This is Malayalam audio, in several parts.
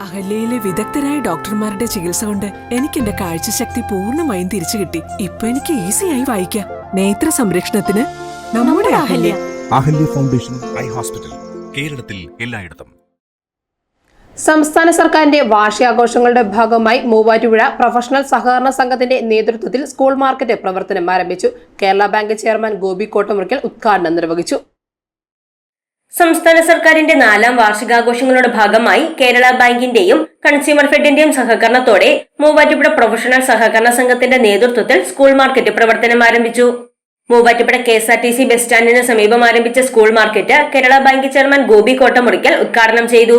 അഹല്യയിലെ വിദഗ്ധരായ ഡോക്ടർമാരുടെ ചികിത്സ കൊണ്ട് എനിക്ക് എന്റെ കാഴ്ചശക്തി പൂർണമായും തിരിച്ചു കിട്ടി. ഇപ്പൊ എനിക്ക് ഈസിയായി വായിക്കാം. നേത്ര സംരക്ഷണത്തിന് നമ്മുടെ Ahalya. Ahalya Foundation Eye Hospital കേരളത്തിൽ എല്ലായിടത്തും. സംസ്ഥാന സർക്കാരിന്റെ വാർഷികാഘോഷങ്ങളുടെ ഭാഗമായി മൂവാറ്റുപുഴ പ്രൊഫഷണൽ സഹകരണ സംഘത്തിന്റെ നേതൃത്വത്തിൽ സ്കൂൾ മാർക്കറ്റ് പ്രവർത്തനം ആരംഭിച്ചു. കേരള ബാങ്ക് ചെയർമാൻ ഗോപി കോട്ടമുറിക്കൽ ഉദ്ഘാടനം നിർവഹിച്ചു. സംസ്ഥാന സർക്കാരിന്റെ നാലാം വാർഷികാഘോഷങ്ങളുടെ ഭാഗമായി കേരള ബാങ്കിന്റെയും കൺസ്യൂമർ ഫെഡിന്റെയും സഹകരണത്തോടെ മൂവാറ്റുപുഴ പ്രൊഫഷണൽ സഹകരണ സംഘത്തിന്റെ നേതൃത്വത്തിൽ സ്കൂൾ മാർക്കറ്റ് പ്രവർത്തനം ആരംഭിച്ചു. Muvattupuzha K S R T C bus സ്റ്റാൻഡിന് സമീപം ആരംഭിച്ച school market Kerala Bank chairman Gopi Kottamurickal ഉദ്ഘാടനം ചെയ്തു.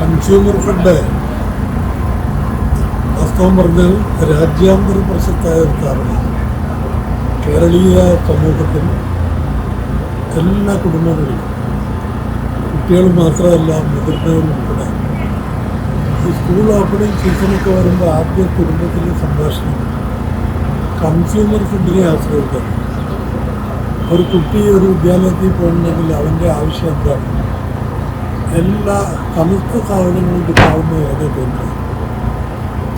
കൺസ്യൂമർ ഫെഡ് വാസ്തവം പറഞ്ഞാൽ രാജ്യാന്തര പ്രശസ്തമായ ഒരു താരമാണ് കേരളീയ സമൂഹത്തിൽ എല്ലാ കുടുംബങ്ങളിലും കുട്ടികൾ മാത്രമല്ല മുതിർന്നവരും ഉൾപ്പെടെ ഈ സ്കൂൾ ഓപ്പണിംഗ് സീസണൊക്കെ വരുമ്പോൾ ആദ്യ കുടുംബത്തിലെ സംഭാഷണം. കൺസ്യൂമർ ഫുഡിനെ ആശ്രയിക്കാം. ഒരു കുട്ടി ഒരു വിദ്യാലയത്തിൽ പോകണമെങ്കിൽ അവന്റെ ആവശ്യം എന്താണ്? എല്ലാ സമസ്ത സാധനങ്ങളും കിട്ടാവുന്ന ഏതൊക്കെ കേന്ദ്രം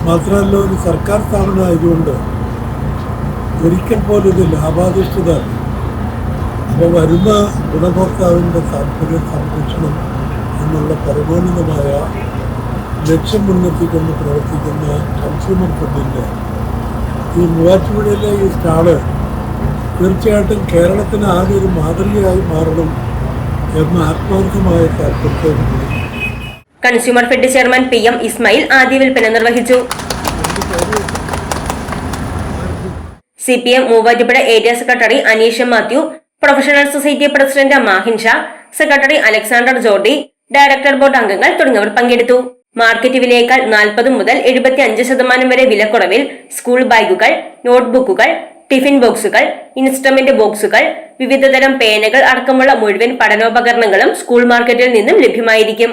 മാത്രമല്ല ഒരു സർക്കാർ സ്ഥാപനമായതുകൊണ്ട് ഒരിക്കൽ പോലും ഇത് ലാഭാധിഷ്ഠിത അപ്പോൾ വരുന്ന ഗുണഭോക്താവിന്റെ താല്പര്യ സംരക്ഷണം എന്നുള്ള പരമോന്നതമായ ലക്ഷ്യം മുൻനിർത്തിക്കൊണ്ട് പ്രവർത്തിക്കുന്ന കൺസ്യൂമർ ഫണ്ടിന്റെ ഈ മൂവാറ്റുപുഴയിലെ ഈ സ്റ്റാൾ തീർച്ചയായിട്ടും കേരളത്തിന് ആകെ ഒരു മാതൃകയായി മാറണം എന്ന ആത്മാർത്ഥമായ താല്പര്യത്തോടുകൂടി consumer fed chairman P M Ismail ആദ്യ വിൽപ്പന നിർവഹിച്ചു. C P M Muvattupuzha area secretary Aneesha Mathew professional society president Mahin Shah secretary Alexander Jordi director board അംഗങ്ങൾ തുടങ്ങിയവർ പങ്കെടുത്തു. മാർക്കറ്റ് വിലയേക്കാൾ നാൽപ്പത് മുതൽ എഴുപത്തി അഞ്ച് ശതമാനം വരെ വിലക്കുറവിൽ സ്കൂൾ ബാഗുകൾ നോട്ട്ബുക്കുകൾ ടിഫിൻ ബോക്സുകൾ ഇൻസ്ട്രുമെന്റ് ബോക്സുകൾ വിവിധതരം പേനകൾ അടക്കമുള്ള മുഴുവൻ പഠനോപകരണങ്ങളും സ്കൂൾ മാർക്കറ്റിൽ നിന്നും ലഭ്യമായിരിക്കും.